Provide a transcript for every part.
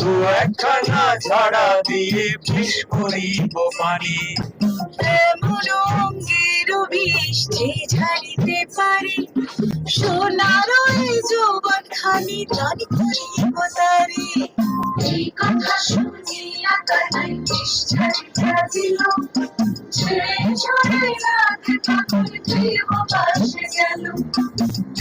দু একখানা ছাড়া দিয়ে বিষ করিব পানি। ঝাড়িতে পারি সোনার ওই যৌবন খানি জানি করিব তারি। এই কথা শুনিয়া কানাই বিষ ঝাড়িতে দিল ছেড়ে বাসে গেল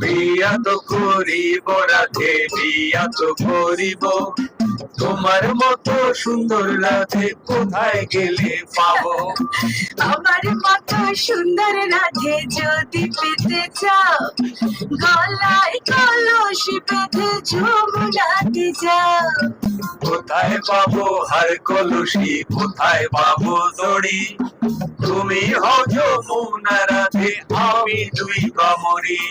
বিয়া তো করিব রাধে বিয়া তো করিব। তোমার মতো সুন্দর রাধে কোথায় গেলে পাবো? আমার মতো সুন্দর রাধে যদি পেতে চাও গলায় কলসি বেঁধে ঝুমরাতে যাও। কোথায় পাবো হার কলসি কোথায় পাবো দড়ি? তুমি হও যমুনা রাধে আমি দুই কমরি।